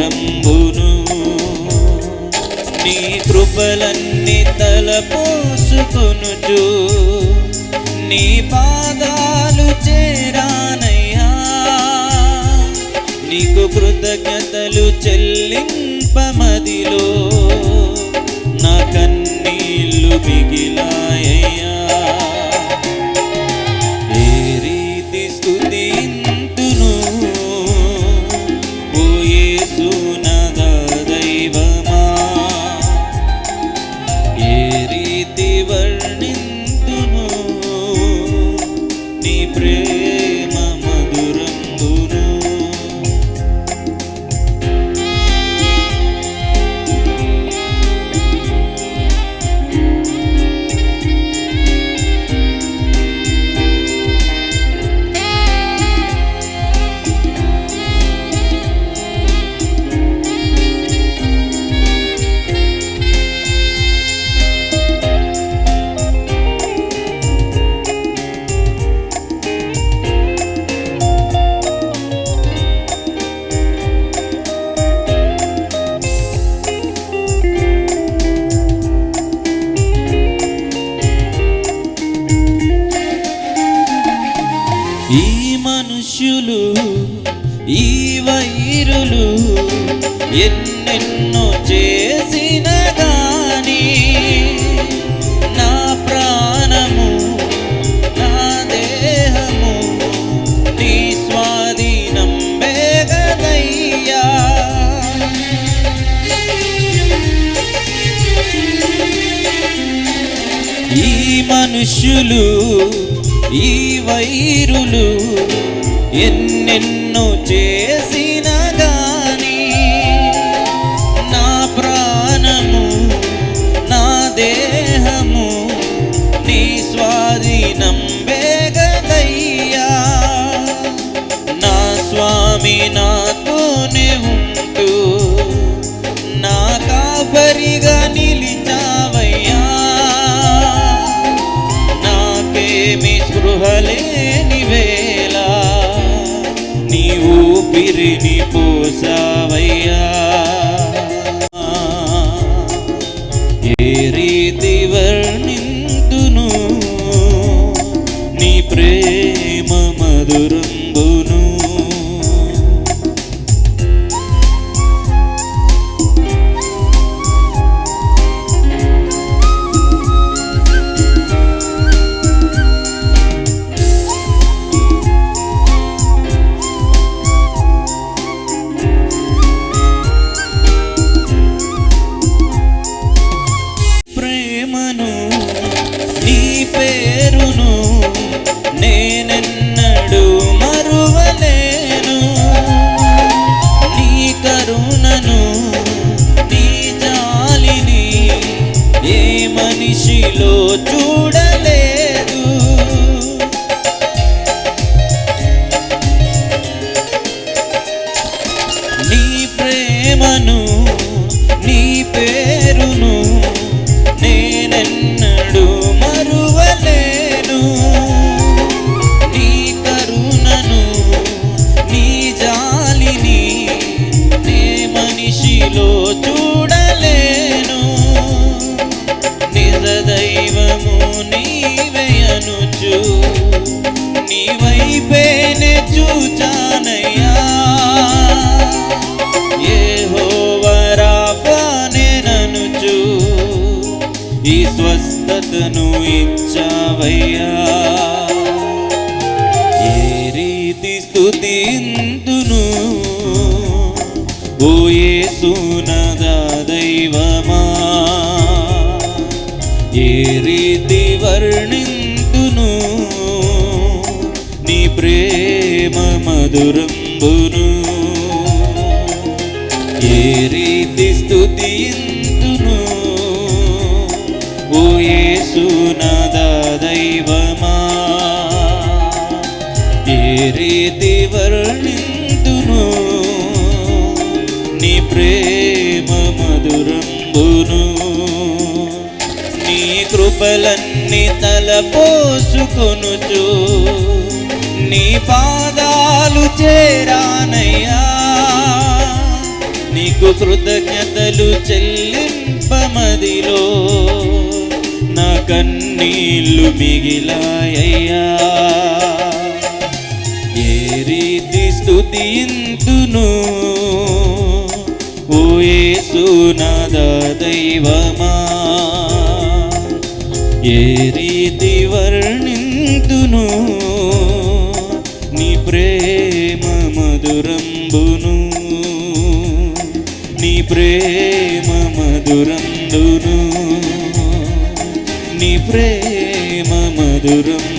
రంబును నీ కృపలన్నీ తలపోసుకొనుచు. నీ పాదాలు చేరానయ్యా. నీకు కృతజ్ఞతలు చెల్లింపమదిలో. నా కన్నీళ్ళు మిగిలాయ్యా మనుష్యులు ఈ వైరులు ఎన్నెన్నో చేసిన గాని నా ప్రాణము నా దేహము నీ స్వాధీనం వేగదయ్యా ఈ మనుష్యులు ఈ వైరులు ఎన్నెన్నో చేసిన గాని నా ప్రాణము నా దేహము నీ స్వాధీనం వేగదయ్యా. నా స్వామి నాతోనే ఉంటూ నా కాపరిగా నిలిచావయ్యా. నాకేమి స్పృహలేని ఊపిరిని పోసావయ్యా. do ఈ స్వస్థతను ఇచ్చావయ్యా. ఏ రీతి స్తుతింతును ఓయే యేసునదా దైవమా? ఏ రీతి వర్ణిందును నీ ప్రేమ మధురంబును. ఏ రీతి స్థుతిందు ఏ నీ ప్రేమ మధురంబును. నీ కృపలన్నీ తలపోసుకొనుచు. నీ పాదాలు చేరానయ్యా. నీకు కృతజ్ఞతలు చెల్లింపమదిలో. కన్నీళ్ళు మిగిలాయ్యా స్థుతింతును ఓ యేసునాథ దైవమా? ఏ రీతి వర్ణింతును? నీ ప్రేమ మధురంబును? నీ ప్రేమ మధురందును నీ ప్రేమ మధురంబును?